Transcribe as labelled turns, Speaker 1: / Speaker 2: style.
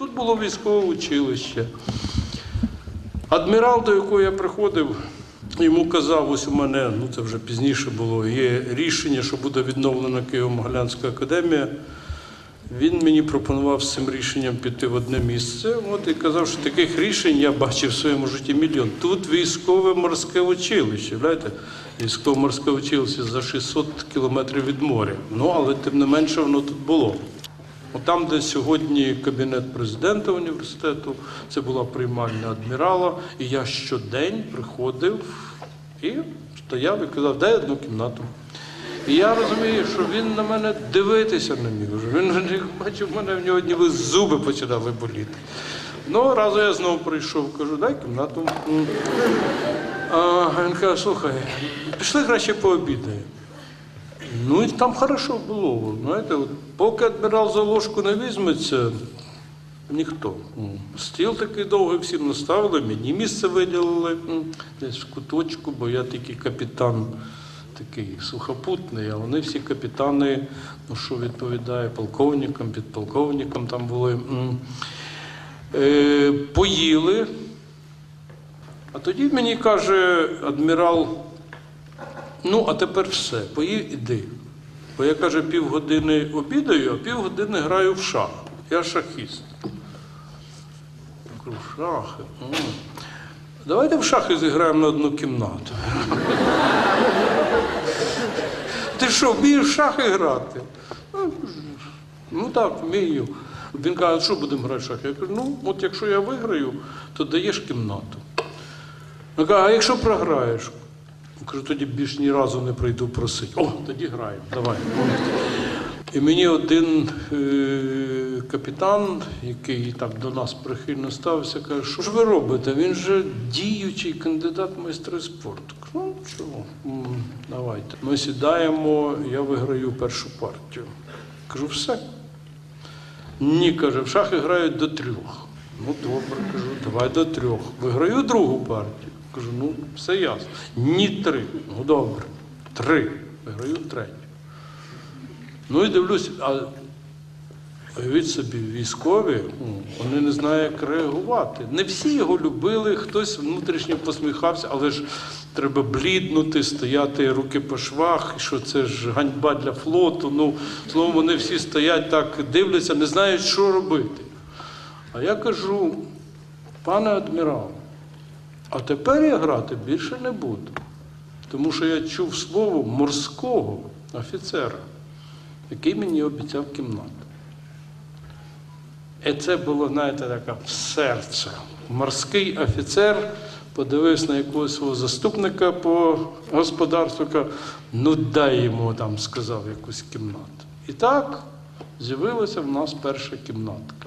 Speaker 1: тут було військове училище. Адмірал, до якого я приходив, йому казав, ось у мене, ну це вже пізніше було, є рішення, що буде відновлена Києво-Могилянська академія. Він мені пропонував з цим рішенням піти в одне місце. От і казав, що таких рішень я бачив в своєму житті мільйон. Тут військове морське училище, знаєте, військово морське училище за 600 кілометрів від моря. Ну, але тим не менше воно тут було. От Там, де сьогодні кабінет президента університету, це була приймальня адмірала, і я щодень приходив і стояв і казав, дай одну кімнату. І я розумію, що він на мене дивитися не міг. Він бачив, в мене в нього ніби зуби починали боліти. Ну, разу я знову прийшов, кажу, дай кімнату. А він каже, слухай, пішли краще пообідаємо. Ну і там хорошо було. Знаєте, от, поки адмірал за ложку не візьметься, ніхто. Стіл такий довгий всім наставили, мені місце виділили десь в куточку, бо я тільки капітан такий сухопутний, а вони всі капітани, ну що відповідає полковникам, підполковникам там були. Е, поїли. А тоді мені каже адмірал, ну, а тепер все, поїв іди. Бо я каже, півгодини обідаю, а півгодини граю в шах. Я шахіст. Кажу, шахи. м. Давайте в шахи зіграємо на одну кімнату. Ти що, вмієш в шахи грати? «Ну, Ну так, вмію. Він каже, що будемо грати в шахи? Я кажу, ну, от якщо я виграю, то даєш кімнату. Він каже, а якщо програєш? Кажу, тоді більш ні разу не прийду просити. О, тоді граємо, давай. І мені один е, капітан, який так до нас прихильно ставився, каже, що ж ви робите? Він же діючий кандидат майстри спорту. Ну чого, давайте. Ми сідаємо, я виграю першу партію. Кажу, все. Ні, каже, в шахи грають до трьох. Ну добре, кажу, давай до трьох. Виграю другу партію. Кажу, ну все ясно. Ні, три. Ну добре. Три. Виграю третю. Ну і дивлюсь, а уявіть собі, військові, ну, вони не знають, як реагувати. Не всі його любили, хтось внутрішньо посміхався, але ж треба бліднути, стояти руки по швах, що це ж ганьба для флоту. Ну, словом, вони всі стоять так, дивляться, не знають, що робити. А я кажу, пане адмірал, а тепер я грати більше не буду. Тому що я чув слово морського офіцера, який мені обіцяв кімнату. І це було, знаєте, таке серце. Морський офіцер подивився на якогось свого заступника по господарству, каже, ну дай йому там, сказав, якусь кімнату. І так з'явилася в нас перша кімнатка.